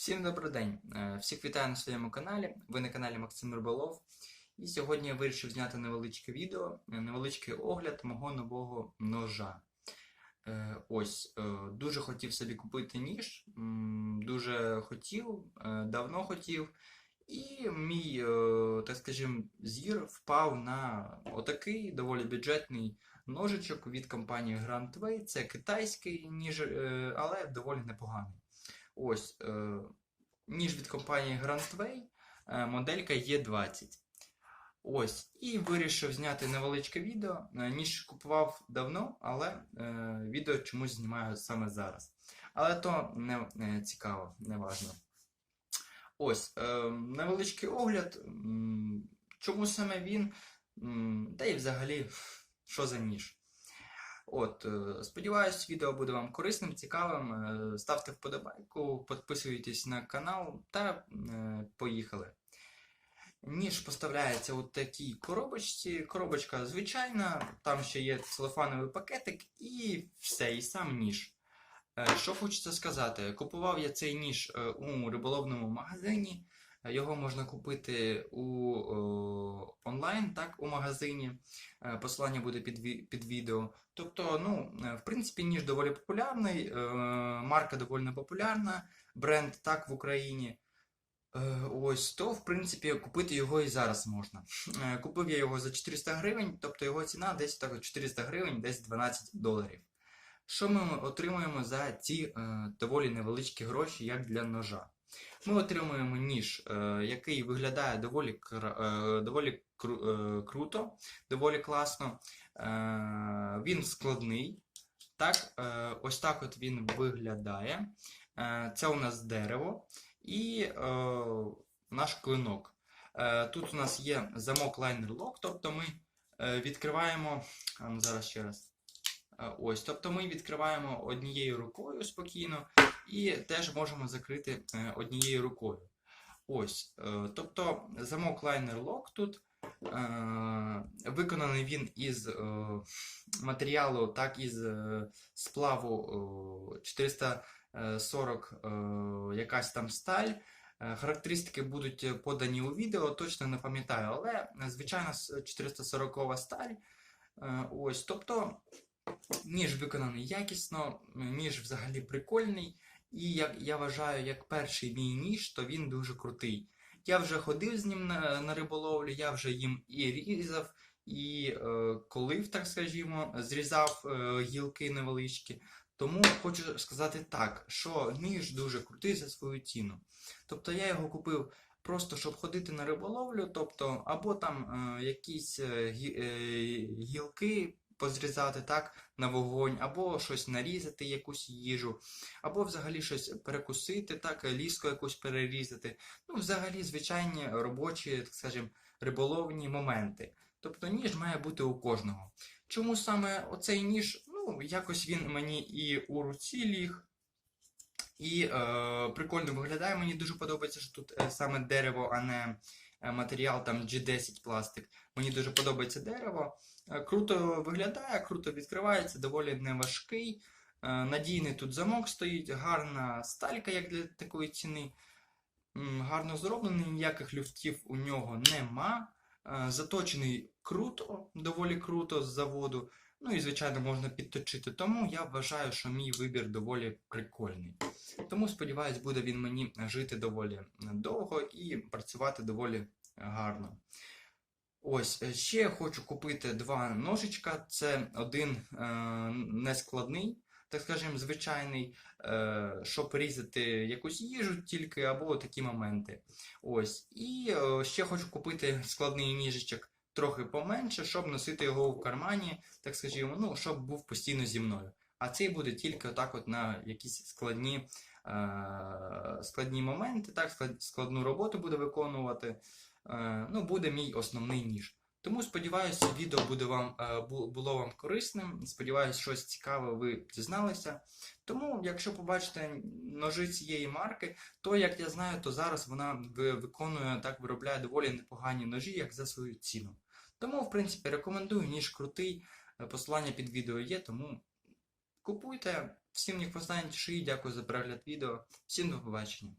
Всім добрий день! Е, Всіх вітаю на своєму каналі. Ви на каналі Максим Риболов. І сьогодні я вирішив зняти невеличке відео, е, невеличкий огляд мого нового ножа. Е, Ось, дуже хотів собі купити ніж, дуже хотів, давно хотів. І мій, так скажімо, зір впав на отакий доволі бюджетний ножичок від компанії Grand Way. Це китайський ніж, але доволі непоганий. Ось е, ніж від компанії Grand Way, е, моделька Е20. Ось, і вирішив зняти невеличке відео. Е, Ніж купував давно, але відео чомусь знімаю саме зараз. Але то не, цікаво, не важно. Ось, невеличкий огляд. Чому саме він? Та й взагалі, що за ніж? От, е, сподіваюсь, відео буде вам корисним, цікавим. Е, Ставте вподобайку, підписуйтесь на канал та е, поїхали. Ніж поставляється у такій коробочці. Коробочка звичайна, там ще є целофановий пакетик і все, і сам ніж. Що хочеться сказати, купував я цей ніж у риболовному магазині. Е, Його можна купити у о, онлайн, так, у магазині. Е, Посилання буде під, під відео. Тобто, ну, е, в принципі, ніж доволі популярний, е, марка доволі популярна, бренд так в Україні. Е, Ось, то, в принципі, купити його і зараз можна. Е, Купив я його за 400 гривень, тобто його ціна десь так 400 гривень, десь 12 доларів. Що ми отримуємо за ці е, доволі невеличкі гроші, як для ножа? Ми отримуємо ніж, е, який виглядає доволі, е, доволі е, круто, доволі класно. Він складний. Так, ось так от він виглядає. Це у нас дерево і наш клинок. Тут у нас є замок лайнер лок, тобто ми відкриваємо. Ну, зараз ще раз. Е, Ось, тобто ми відкриваємо однією рукою спокійно і теж можемо закрити е, однією рукою. Ось, е, тобто замок лайнер лок тут виконаний він із матеріалу, так із сплаву е, 440 е, якась там сталь. Характеристики будуть подані у відео, точно не пам'ятаю, але звичайно 440 сталь. Ось, тобто ніж виконаний якісно, ніж взагалі прикольний. І як я вважаю, як перший мій ніж, то він дуже крутий. Я вже ходив з ним на, на риболовлю, я вже їм і різав, і е, колив, так скажімо, зрізав е, гілки невеличкі. Тому хочу сказати так, що ніж дуже крутий за свою ціну. Тобто я його купив просто щоб ходити на риболовлю, тобто або там е, якісь е, е, гілки позрізати так на вогонь, або щось нарізати, якусь їжу, або взагалі щось перекусити, так, ліску якусь перерізати. Ну, взагалі, звичайні робочі, так скажімо, риболовні моменти. Тобто ніж має бути у кожного. Чому саме оцей ніж? Ну, якось він мені і у руці ліг. І е, прикольно виглядає. Мені дуже подобається, що тут е, саме дерево, а не матеріал там G10 пластик. Мені дуже подобається дерево. Е, Круто виглядає, круто відкривається, доволі неважкий. Е, Надійний тут замок стоїть, гарна сталька, як для такої ціни. Гарно зроблений, ніяких люфтів у нього нема. Е, Заточений круто, доволі круто з заводу. Ну і, звичайно, можна підточити. Тому я вважаю, що мій вибір доволі прикольний. Тому, сподіваюсь, буде він мені жити доволі довго і працювати доволі гарно. Ось, е, ще хочу купити два ножичка. Це один е, нескладний, так скажемо, звичайний, е, щоб різати якусь їжу тільки або такі моменти. Ось. І е, ще хочу купити складний ніжичок трохи поменше, щоб носити його в кармані, так скажімо, ну, щоб був постійно зі мною. А цей буде тільки отак от на якісь складні, е, складні моменти, так, складну роботу буде виконувати. Е, ну, буде мій основний ніж. Тому сподіваюся, відео буде вам, е, було вам корисним. Сподіваюсь, щось цікаве ви дізналися. Тому, якщо побачите ножи цієї марки, то як я знаю, то зараз вона виконує так, виробляє доволі непогані ножі, як за свою ціну. Тому, в принципі, рекомендую ніж крутий. Е, Посилання під відео є, тому купуйте. Всім ніхто знає, дякую за перегляд відео. Всім до побачення.